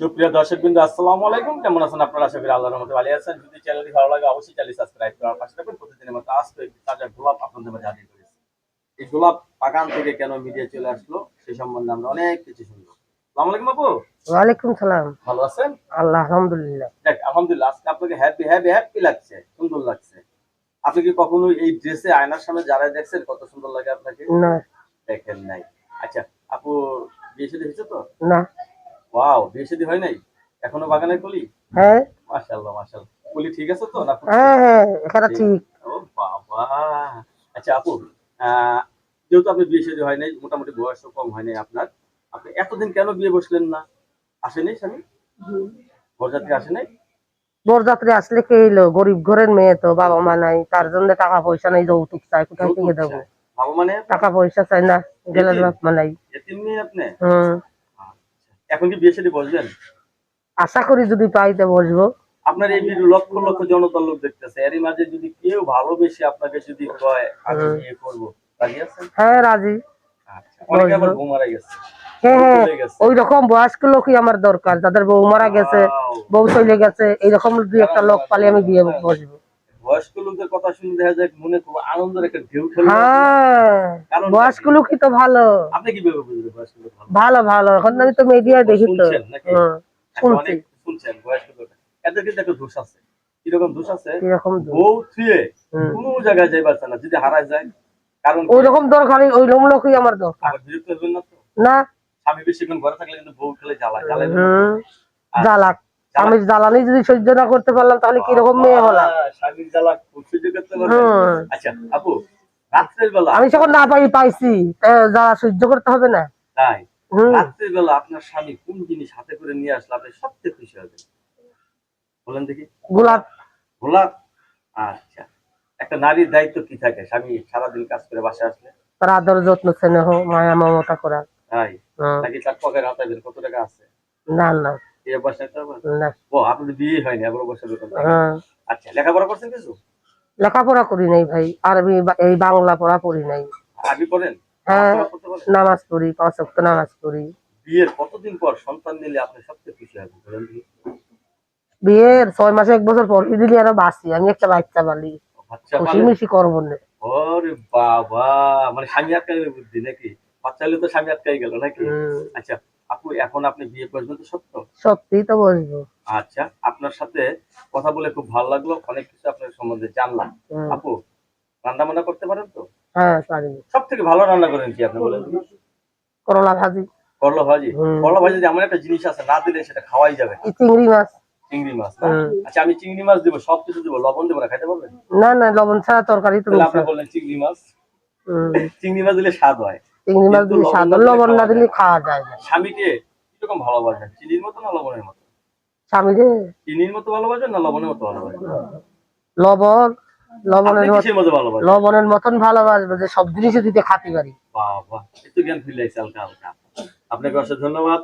সুপ্রিয় দর্শক বিন্দু আসসালামু আলাইকুম। কেমন আছেন আপনারা? আশা করি আল্লাহর রহমতে ভালো আছেন। যদি চ্যানেলটি ভালো লাগে অবশ্যই চ্যানেল সাবস্ক্রাইব করার পাশে থাকবেন। প্রতিদিনের মতো আজ তো একটি তাজা গোলাপ আপনাদের মাঝে হাজির করেছি। এই গোলাপ বাগান থেকে কেন মিডিয়া চলে আসলো সে সম্বন্ধে আমরা অনেক কিছু শুনব। আসসালামু আলাইকুম আপু। ওয়ালাইকুম সালাম। ভালো আছেন? আল্লাহ আলহামদুলিল্লাহ। দেখ আলহামদুলিল্লাহ আজকে আপনাকে হ্যাপি হ্যাপি হ্যাপি লাগছে সুন্দর লাগছে। আপনি কি কখনো এই ড্রেসে আয়নার সামনে যারা দেখছেন কত সুন্দর লাগে আপনাকে? না। দেখেন নাই। আচ্ছা আপু বিয়ে হয়েছে তো? না। ওয়াও বিয়ে শাদী হয় নাই? এখনও বাগানে কলি? হ্যাঁ। মাশাআল্লাহ মাশাআল্লাহ। কলি ঠিক আছে তো না হ্যাঁ হ্যাঁ ঠিক ও বাবা। আচ্ছা আপু যেহেতু আপনি বিয়ে শাদী হয় নাই মোটামুটি বয়সও কম হয় নাই আপনার আপনি এতদিন কেন বিয়ে বসলেন না? আসেনি স্বামী? বরযাত্রী আসে নাই? বরযাত্রী আসলে কে এলো গরিব ঘরের মেয়ে তো বাবা মা নাই তার জন্য টাকা পয়সা নাই যৌতুক চাই কোথায় থেকে দেবো? বাবা মানে টাকা পয়সা চাই না গেলে বাপ মা নাই। আপনি? হম। এখন কি বিয়ে শাদী বসবেন? আশা করি যদি পাইতে বসবো। আপনার এই ভিডিও লক্ষ লক্ষ জনতার লোক দেখতেছে। এরই মাঝে যদি কেউ ভালোবেসে আপনাকে যদি কয় আমি। বিয়ে করব রাজি আছেন? হ্যাঁ রাজি। আচ্ছা অনেকে আবার। মারা গেছে। হ্যাঁ হ্যাঁ চলে গেছে। ওই রকম বয়স্ক লোকই আমার দরকার। যাদের বউ মারা গেছে বউ চলে গেছে এইরকম দুই একটা লোক পালে আমি বিয়ে বসবো। বয়স্ক লোকদের কথা শুনে দেখা যায় মনে খুব আনন্দের একটা ঢেউ খেলে। হ্যাঁ কারণ বয়স্ক লোকই তো ভালো। আপনি কীভাবে বুঝলেন বয়স্ক লোক ভালো? ভালো এখন আমি তো মিডিয়ায় দেখি তো। শুনছেন? হ্যাঁ, এখন শুনছি। শুনছেন বয়স্ক লোক এদের কিন্তু একটা দোষ আছে। কীরকম দোষ আছে? কীরকম বউ থুয়ে। কোনো জায়গায় যাই পারছে না যদি হারায় যায়। কারণ ওই রকম দরকার ওই রকম লোকই আমার দরকার। বিরক্ত হবেন না তো? না। স্বামী বেশিক্ষণ ঘরে থাকলে কিন্তু বউ খেলে জ্বালায় হুম জ্বালাক। আমি জ্বালানি যদি সহ্য না করতে পারলাম তাহলে কীরকম মেয়ে হলাম স্বামীর জ্বালা সহ্য করতে পারবেন আচ্ছা আপু রাত্রের বেলা আমি যখন না পাই পাইছি জ্বালা সহ্য করতে হবে না। তাই? রাত্রের বেলা আপনার স্বামী কোন জিনিস হাতে করে নিয়ে আসলে আপনি সবচেয়ে খুশি হবেন? বলেন দেখি। গোলাপ। গোলাপ? আচ্ছা। একটা নারীর দায়িত্ব কি থাকে? স্বামী সারাদিন কাজ করে আসলে? তার আদর যত্ন স্নেহ মায়া মমতা করা তাই? হুম। নাকি তার পকেট হাতাবেন কত টাকা আছে? না না। না। ও আপনাদের বিয়ে হয়নি বছর। হ্যাঁ। আচ্ছা লেখাপড়া করছেন কিছু? লেখাপড়া করি নাই ভাই আরবি এই বাংলা পড়া পড়ি নাই। আরবি পড়েন? হ্যাঁ? নামাজ পড়ি পাঁচ ওয়াক্ত নামাজ পড়ি। বিয়ের কতদিন পর সন্তান নিলে আপনি সবচেয়ে খুশি হবেন বলেন বিয়ের ছয় মাসে এক বছর পর দিলি আরও বাঁচি আমি একটা বাচ্চা বাচ্চা খুশি মিশি করব না। ওরে বাবা মানে স্বামী আটকাই বুদ্ধি নাকি? বাচ্চা হলে তো স্বামী আটকাই গেল নাকি? আচ্ছা আপু এখন আপনি বিয়ে করবেন তো সত্য? সত্যি তো বসবো। আচ্ছা আপনার সাথে কথা বলে খুব ভালো লাগল। অনেক কিছু আপনার সম্বন্ধে জানলাম। আপু রান্না বান্না করতে পারেন তো? হ্যাঁ পারি। সব থেকে ভালো রান্না করেন কি আপনি বলেন? করলা ভাজি। করলা ভাজি? করলা ভাজি এমন একটা জিনিস আছে না দিলে সেটা খাওয়াই যাবে। চিংড়ি মাছ। চিংড়ি মাছ আচ্ছা আমি চিংড়ি মাছ দেবো সব কিছু দেবো। লবণ দেবো না খাইতে পারবেন? না না লবণ ছাড়া তরকারি তো আপনি। বললেন চিংড়ি মাছ। চিংড়ি মাছ দিলে স্বাদ হয়। চিংড়ি মাছ দিলে লবণ স্বাদ না দিলে লবণ না খাওয়া দিলে যায় খাওয়া যায় না। স্বামীকে কীরকম ভালোবাসেন চিনির মতো না লবণের মতো? স্বামী রে চিনির মতো ভালোবাসেন না লবণের মতো ভালোবাসেন লবণ লবণের মত মতো ভালোবাসেন? লবণের মতন ভালোবাসবে যে সব জিনিসই দিতে খাতে পারি। বাবা একটু জ্ঞান ফিরে হালকা। আপনাকে অসংখ্য ধন্যবাদ।